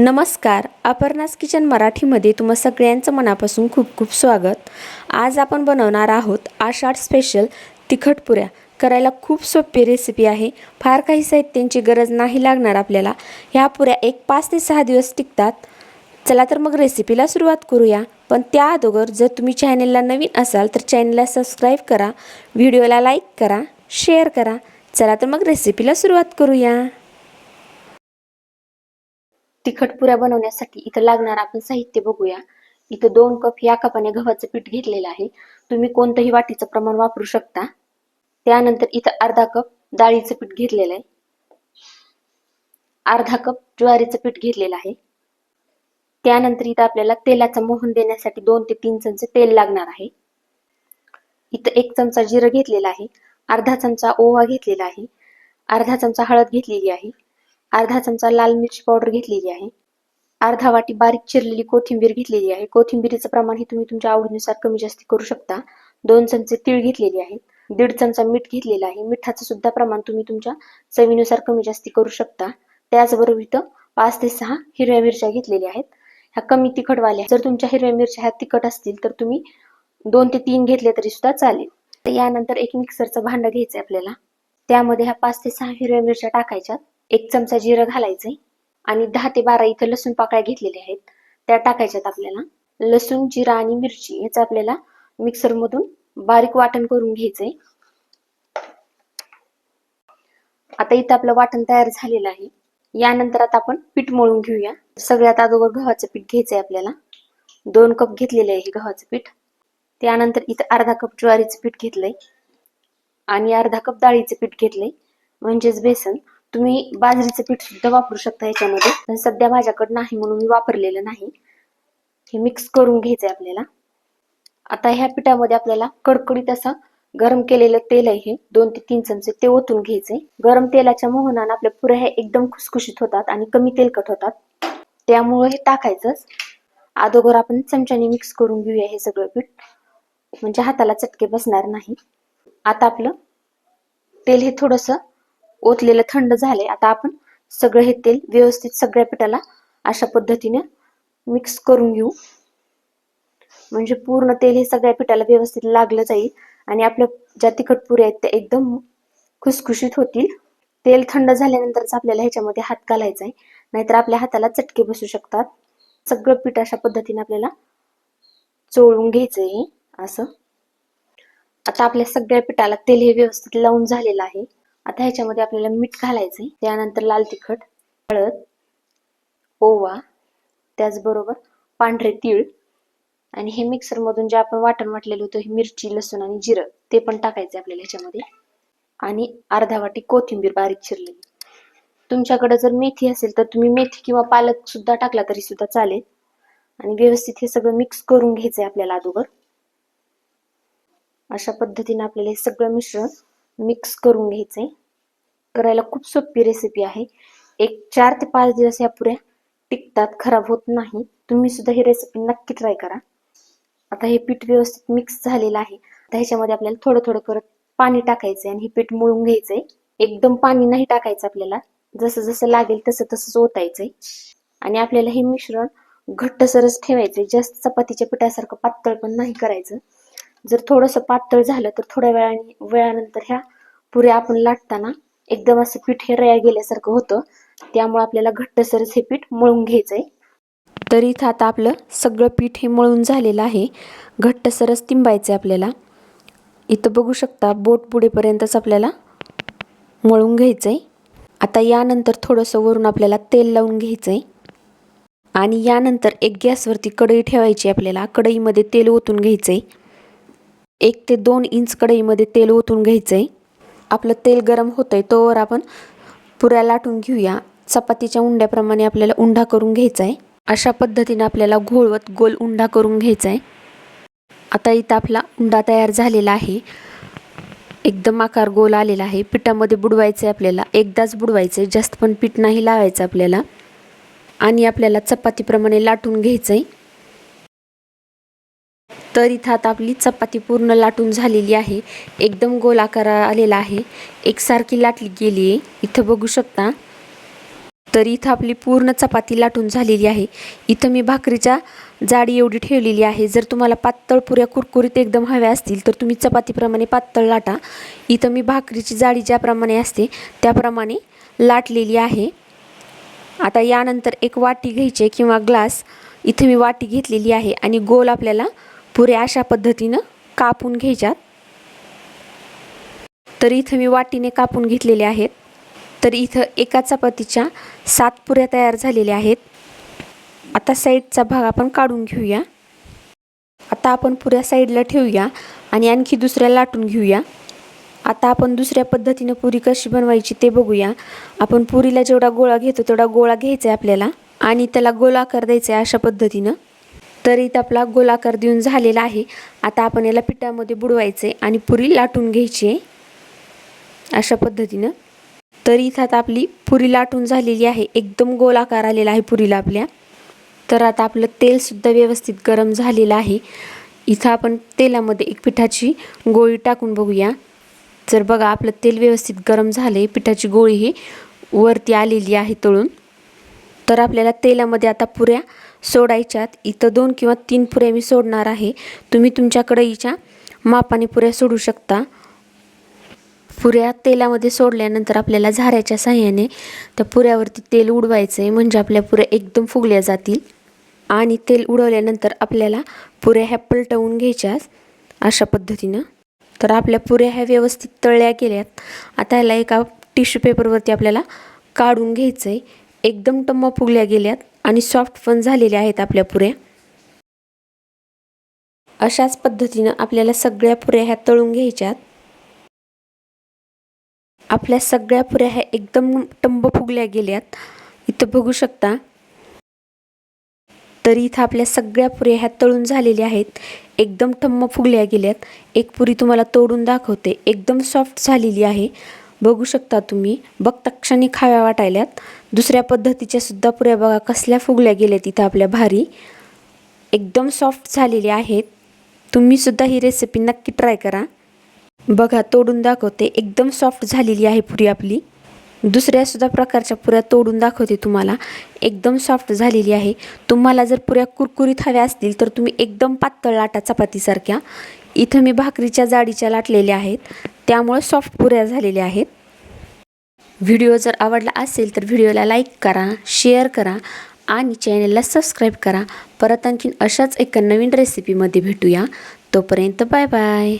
नमस्कार अपर्णास किचन मराठीमध्ये तुम्हा सगळ्यांचं मनापासून खूप खूप स्वागत. आज आपण बनवणार आहोत आषाढ स्पेशल तिखट पुऱ्या. करायला खूप सोपी रेसिपी आहे. फार काही साहित्यांची गरज नाही लागणार आपल्याला. ह्या पुऱ्या एक पाच ते सहा दिवस टिकतात. चला तर मग रेसिपीला सुरुवात करूया. पण त्या अगोदर जर तुम्ही चॅनलला नवीन असाल तर चॅनलला सबस्क्राईब करा. व्हिडिओला लाईक करा शेअर करा. चला तर मग रेसिपीला सुरुवात करूया. तिखट पुऱ्या बनवण्यासाठी इथं लागणार आपण साहित्य बघूया. इथं दोन कप या कपाने गव्हाचं पीठ घेतलेलं आहे. तुम्ही कोणतंही वाटीचं प्रमाण वापरू शकता. त्यानंतर इथं अर्धा कप डाळीचं पीठ घेतलेलं आहे. अर्धा कप ज्वारीचं पीठ घेतलेलं आहे. त्यानंतर इथं आपल्याला तेलाचं मोहन देण्यासाठी दोन ते तीन चमचे तेल लागणार आहे. इथं एक चमचा जिरं घेतलेला आहे. अर्धा चमचा ओवा घेतलेला आहे. अर्धा चमचा हळद घेतलेली आहे. अर्धा चमचा लाल मिरची पावडर घेतलेली आहे. अर्धा वाटी बारीक चिरलेली कोथिंबीर घेतलेली आहे. कोथिंबीरीचं प्रमाण हे तुम्ही तुमच्या आवडीनुसार कमी जास्त करू शकता. दोन चमचे तीळ घेतलेले आहेत दीड चमचा मीठ घेतलेलं आहे. मिठाचं सुद्धा प्रमाण तुम्ही तुमच्या चवीनुसार कमी जास्ती करू शकता. त्याचबरोबर इथं पाच ते सहा हिरव्या मिरच्या घेतलेल्या आहेत. ह्या कमी तिखटवाल्या जर तुमच्या हिरव्या मिरच्या ह्या तिखट असतील तर तुम्ही दोन ते तीन घेतले तरी सुद्धा चालेल. तर यानंतर एक मिक्सरचं भांडं घ्यायचं आपल्याला. त्यामध्ये ह्या पाच ते सहा हिरव्या मिरच्या टाकायच्यात. एक चमचा जिरं घालायचंय आणि दहा ते बारा इथं लसूण पाकळ्या घेतलेल्या आहेत. त्या टाकायच्यात आपल्याला. लसूण जिरा आणि मिरची याचं आपल्याला मिक्सर मधून बारीक वाटण करून घ्यायचंय. आता इथं आपलं वाटण तयार झालेलं आहे. यानंतर आता आपण पीठ मळून घेऊया. सगळ्यात अगोदर गव्हाचं पीठ घ्यायचंय आपल्याला. दोन कप घेतलेले आहे गव्हाचं पीठ. त्यानंतर इथं अर्धा कप ज्वारीचं पीठ घेतलंय. आणि अर्धा कप डाळीचं पीठ घेतलंय. म्हणजेच बेसन. तुम्ही बाजरीचं पीठ सुद्धा वापरू शकता याच्यामध्ये. पण सध्या माझ्याकडे नाही म्हणून मी वापरलेलं नाही. हे मिक्स करून घ्यायचंय आपल्याला. आता ह्या पिठामध्ये आपल्याला कडकडीत असं गरम केलेलं तेल आहे हे दोन ते तीन चमचे ते ओतून घ्यायचे गरम तेलाच्या मोहनानं आपल्या पुऱ्या ह्या एकदम खुसखुशीत होतात आणि कमी तेलकट होतात. त्यामुळे हे टाकायचंच. अगोदर आपण चमच्याने मिक्स करून घेऊया हे सगळं पीठ. म्हणजे हाताला चटके बसणार नाही. आता आपलं तेल हे थोडंसं ओतलेलं थंड झालंय. आता आपण सगळं हे तेल व्यवस्थित सगळ्या पिठाला अशा पद्धतीने मिक्स करून घेऊ. म्हणजे पूर्ण तेल हे सगळ्या पिठाला व्यवस्थित लागलं जाईल आणि आपल्या ज्या तिखट पुऱ्या आहेत त्या एकदम खुसखुशीत होतील. तेल थंड झाल्यानंतरच आपल्याला ह्याच्यामध्ये हात घालायचा आहे. नाहीतर आपल्या हाताला चटके बसू शकतात. सगळं पीठ अशा पद्धतीने आपल्याला चोळून घ्यायचंय आहे असं. आता आपल्या सगळ्या पिठाला तेल हे व्यवस्थित लावून झालेलं आहे. आता ह्याच्यामध्ये आपल्याला मीठ घालायचंय. त्यानंतर लाल तिखट हळद ओवा त्याचबरोबर पांढरे तीळ आणि हे मिक्सरमधून जे आपण वाटण वाटलेलं होतं हे मिरची लसूण आणि जिरं ते पण टाकायचं आपल्याला ह्याच्यामध्ये. आणि अर्धा वाटी कोथिंबीर बारीक चिरलेली. तुमच्याकडे जर मेथी असेल तर तुम्ही मेथी किंवा पालक सुद्धा टाकला तरी सुद्धा चालेल. आणि व्यवस्थित हे सगळं मिक्स करून घ्यायचंय आपल्याला अगोदर. अशा पद्धतीने आपल्याला हे सगळं मिश्रण मिक्स करून घ्यायचंय. करायला खूप सोपी रेसिपी आहे. एक चार ते पाच दिवस या पुऱ्या टिकतात खराब होत नाही. तुम्ही सुद्धा ही रेसिपी नक्की ट्राय करा. आता हे पीठ व्यवस्थित मिक्स झालेलं आहे. आता ह्याच्यामध्ये आपल्याला थोडं थोडं करत पाणी टाकायचंय आणि हे पीठ मळून आहे एकदम पाणी नाही टाकायचं आपल्याला. जसं जसं लागेल तसं तसंच ओतायचं आहे आणि आपल्याला हे मिश्रण घट्टसरच आहे जास्त चपातीच्या पिठासारखं पातळ पण नाही करायचं. जर थोडंसं पातळ झालं तर थोड्या वेळाने वेळानंतर ह्या पुऱ्या आपण लाटताना एकदम असं पीठ हे रया गेल्यासारखं होतं. त्यामुळे आपल्याला घट्टसरच हे पीठ मळून घ्यायचं आहे तर इथं आता आपलं सगळं पीठ हे मळून झालेलं आहे. घट्टसरच तिंबायचं आहे आपल्याला. इथं बघू शकता बोट पुढेपर्यंतच आपल्याला मळून घ्यायचं आहे आता यानंतर थोडंसं वरून आपल्याला तेल लावून घ्यायचं आहे आणि यानंतर एक गॅसवरती कढई ठेवायची आपल्याला. कढईमध्ये तेल ओतून घ्यायचं आहे एक ते दोन इंच कढईमध्ये तेल ओतून घ्यायचं आहे आपलं तेल गरम होतं आहे तोवर आपण पुऱ्या लाटून घेऊया. चपातीच्या उंड्याप्रमाणे आपल्याला उंडा करून घ्यायचा आहे अशा पद्धतीने आपल्याला घोळवत गोल उंडा करून घ्यायचा आहे आता इथं आपला उंडा तयार झालेला आहे. एकदम आकार गोल आलेला आहे. पिठामध्ये बुडवायचं आहे आपल्याला. एकदाच बुडवायचं आहे जास्त पण पीठ नाही लावायचं आपल्याला. आणि आपल्याला चपातीप्रमाणे लाटून घ्यायचं आहे तर इथं आता आपली चपाती पूर्ण लाटून झालेली आहे. एकदम गोल आकार आलेला आहे. एकसारखी लाटली गेली आहे. इथं बघू शकता. तर इथं आपली पूर्ण चपाती लाटून झालेली आहे. इथं मी भाकरीच्या जाडी एवढी ठेवलेली आहे. जर तुम्हाला पातळ पुऱ्या कुरकुरीत एकदम हव्या असतील तर तुम्ही चपातीप्रमाणे पातळ लाटा. इथं मी भाकरीची जाडी ज्याप्रमाणे असते त्याप्रमाणे लाटलेली आहे. आता यानंतर एक वाटी घ्यायची किंवा ग्लास. इथे मी वाटी घेतलेली आहे आणि गोल आपल्याला पुऱ्या अशा पद्धतीनं कापून घ्यायच्यात. तर इथं मी वाटीने कापून घेतलेले आहेत. तर इथं एका चपातीच्या सात पुऱ्या तयार झालेल्या आहेत. आता साईडचा भाग आपण काढून घेऊया. आता आपण पुऱ्या साईडला ठेवूया आणि आणखी दुसऱ्या लाटून घेऊया. आता आपण दुसऱ्या पद्धतीनं पुरी कशी बनवायची ते बघूया. आपण पुरीला जेवढा गोळा घेतो तेवढा गोळा घ्यायचा आहे आपल्याला आणि त्याला गोलाकार द्यायचा आहे अशा पद्धतीनं. तर इथं आपला गोलाकार देऊन झालेला आहे. आता आपण याला पिठामध्ये बुडवायचं आहे आणि पुरी लाटून घ्यायची आहे. अशा पद्धतीनं. तर इथं आता आपली पुरी लाटून झालेली आहे. एकदम गोलाकार आलेला आहे पुरीला आपल्या. तर आता आपलं तेलसुद्धा व्यवस्थित गरम झालेलं आहे. इथं आपण तेलामध्ये एक पिठाची गोळी टाकून बघूया. जर बघा आपलं तेल व्यवस्थित गरम झालं आहे पिठाची गोळी ही वरती आलेली आहे तळून. तर आपल्याला तेलामध्ये आता पुऱ्या सोडायच्यात. इथं दोन किंवा तीन पुऱ्या मी सोडणार आहे. तुम्ही तुमच्या कढईच्या मापाने पुऱ्या सोडू शकता. पुऱ्या तेलामध्ये सोडल्यानंतर आपल्याला झाऱ्याच्या साह्याने त्या पुऱ्यावरती तेल उडवायचं आहे म्हणजे आपल्या पुऱ्या एकदम फुगल्या जातील. आणि तेल उडवल्यानंतर आपल्याला पुऱ्या ह्या पलटवून घ्यायच्या अशा पद्धतीनं. तर आपल्या पुऱ्या ह्या व्यवस्थित तळल्या गेल्यात. आता ह्याला एका टिश्यू पेपरवरती आपल्याला काढून घ्यायचं आहे एकदम टम्मा फुगल्या गेल्यात. आणि सॉफ्ट पण झालेल्या आहेत आपल्या पुऱ्या. अशाच पद्धतीनं आपल्याला सगळ्या पुऱ्या ह्या तळून घ्यायच्यात. आपल्या सगळ्या पुऱ्या ह्या एकदम टंब फुगल्या गेल्यात. इथं बघू शकता. तर इथं आपल्या सगळ्या पुऱ्या ह्या तळून झालेल्या आहेत. एकदम टम्म फुगल्या गेल्यात. एक पुरी तुम्हाला तोडून दाखवते. एकदम सॉफ्ट झालेली आहे. बघू शकता तुम्ही. बघता क्षणी खाव्या वाटायल्यात. दुसऱ्या पद्धतीच्या सुद्धा पुऱ्या बघा कसल्या फुगल्या गेल्या तिथं आपल्या भारी. एकदम सॉफ्ट झालेल्या आहेत. तुम्ही सुद्धा ही रेसिपी नक्की ट्राय करा. बघा तोडून दाखवते. एकदम सॉफ्ट झालेली आहे पुरी आपली. दुसऱ्या सुद्धा प्रकारच्या पुऱ्या तोडून दाखवते तुम्हाला. एकदम सॉफ्ट झालेली आहे. तुम्हाला जर पुऱ्या कुरकुरीत हव्या असतील तर तुम्ही एकदम पातळ लाटा चपातीसारख्या. इथं मी भाकरीच्या जाडीच्या लाटलेल्या आहेत. त्यामुळं सॉफ्ट पुऱ्या झालेल्या आहेत. व्हिडिओ जर आवडला असेल तर व्हिडिओला लाईक करा शेअर करा आणि चॅनलला सबस्क्राईब करा. परत आणखीन अशाच एका नवीन रेसिपीमध्ये भेटूया. तोपर्यंत बाय बाय.